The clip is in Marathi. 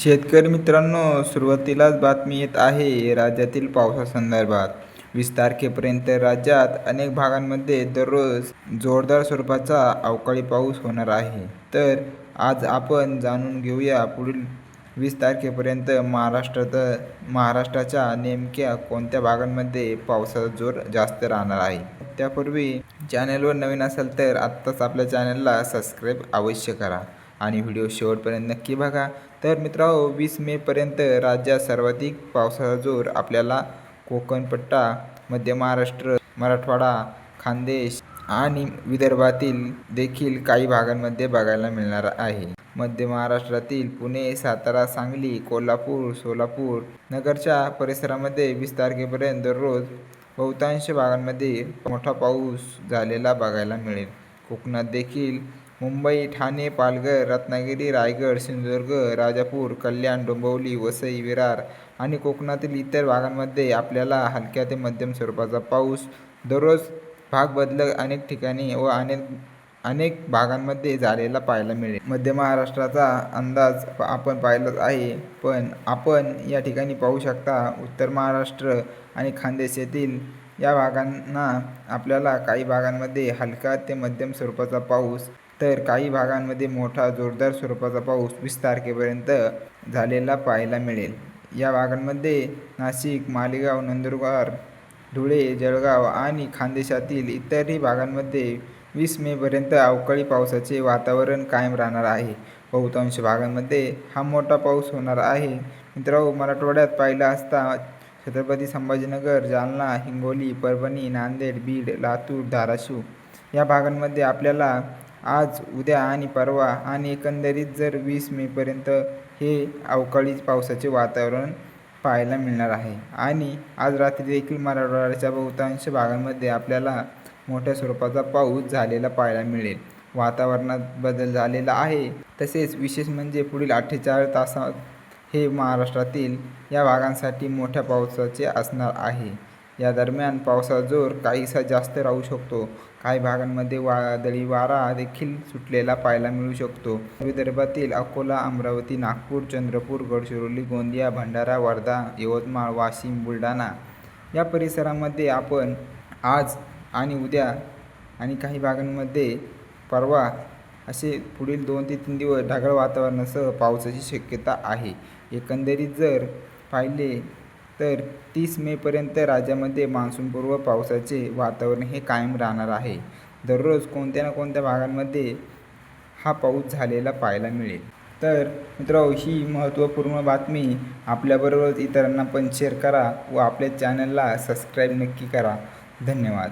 शेतकरी मित्रांनो सुरुवातीलाच बातमी येत आहे राज्यातील पावसासंदर्भात. वीस तारखेपर्यंत राज्यात अनेक भागांमध्ये दररोज जोरदार स्वरूपाचा अवकाळी पाऊस होणार आहे. तर आज आपण जाणून घेऊया पुढील वीस तारखेपर्यंत महाराष्ट्रात महाराष्ट्राच्या नेमक्या कोणत्या भागांमध्ये पावसाचा जोर जास्त राहणार आहे. त्यापूर्वी चॅनलवर नवीन असाल तर आत्ताच आपल्या चॅनलला सबस्क्राईब अवश्य करा. आणि व्हिडिओ शेवटपर्यंत नक्की बघा. तर मित्रांनो वीस मेपर्यंत राज्यात सर्वाधिक पावसाचा जोर आपल्याला कोकणपट्टा मध्य महाराष्ट्र मराठवाडा खानदेश आणि विदर्भातील देखील काही भागांमध्ये बघायला मिळणार आहे. मध्य महाराष्ट्रातील पुणे सातारा सांगली कोल्हापूर सोलापूर नगरच्या परिसरामध्ये वीस तारखेपर्यंत दररोज बहुतांश भागांमध्ये मोठा पाऊस झालेला बघायला मिळेल. कोकणात देखील मुंबई ठाणे पालघर रत्नागिरी रायगड सिंधुदुर्ग राजापूर कल्याण डोंबिवली वसई विरार आणि कोकणातील इतर भागांमध्ये आपल्याला हलक्या ते मध्यम स्वरूपाचा पाऊस दररोज भाग बदलत अनेक ठिकाणी व अनेक अनेक भागांमध्ये झालेला पाहायला मिळेल. मध्य महाराष्ट्राचा अंदाज आपण पाहिलाच आहे पण आपण या ठिकाणी पाहू शकता उत्तर महाराष्ट्र आणि खानदेश येथील या भागांना आपल्याला काही भागांमध्ये हलका ते मध्यम स्वरूपाचा पाऊस तर काही भागांमध्ये मोठा जोरदार स्वरूपाचा पाऊस वीस तारखेपर्यंत झालेला पाहायला मिळेल. या भागांमध्ये नाशिक मालेगाव नंदुरबार धुळे जळगाव आणि खानदेशातील इतरही भागांमध्ये वीस मेपर्यंत अवकाळी पावसाचे वातावरण कायम राहणार आहे. बहुतांश भागांमध्ये हा मोठा पाऊस होणार आहे. मित्रांनो मराठवाड्यात पाहिलं असता छत्रपती संभाजीनगर जालना हिंगोली परभणी नांदेड बीड लातूर धाराशिव या भागांमध्ये आपल्याला आज उद्या आणि परवा आणि एकंदरीत जर वीस मेपर्यंत हे अवकाळी पावसाचे वातावरण पाहायला मिळणार आहे. आणि आज रात्री देखील मराठवाड्याच्या बहुतांश भागांमध्ये आपल्याला मोठ्या स्वरूपाचा पाऊस झालेला पाहायला मिळेल. वातावरणात बदल झालेला आहे. तसेच विशेष म्हणजे पुढील अठ्ठेचाळीस तासात हे महाराष्ट्रातील या भागांसाठी मोठ्या पावसाचे असणार आहे. या दरम्यान पावसाचा जोर काहीसा जास्त राहू शकतो. काही भागांमध्ये वादळी वारा देखील सुटलेला पाहायला मिळू शकतो. विदर्भातील अकोला अमरावती नागपूर चंद्रपूर गडचिरोली गोंदिया भंडारा वर्धा यवतमाळ वाशिम बुलढाणा या परिसरामध्ये आपण आज आणि उद्या आणि काही भागांमध्ये परवा असे पुढील दोन ते तीन दिवस ढगाळ वातावरणासह पावसाची शक्यता आहे. एकंदरीत जर पाहिले तर तीस मेपर्यंत राज्यामध्ये मान्सूनपूर्व पावसाचे वातावरण हे कायम राहणार आहे. दररोज कोणत्या ना कोणत्या भागांमध्ये हा पाऊस झालेला पाहायला मिळेल. तर मित्रांनो ही महत्त्वपूर्ण बातमी आपल्याबरोबर इतरांना पण शेअर करा व आपल्या चॅनलला सबस्क्राईब नक्की करा. धन्यवाद.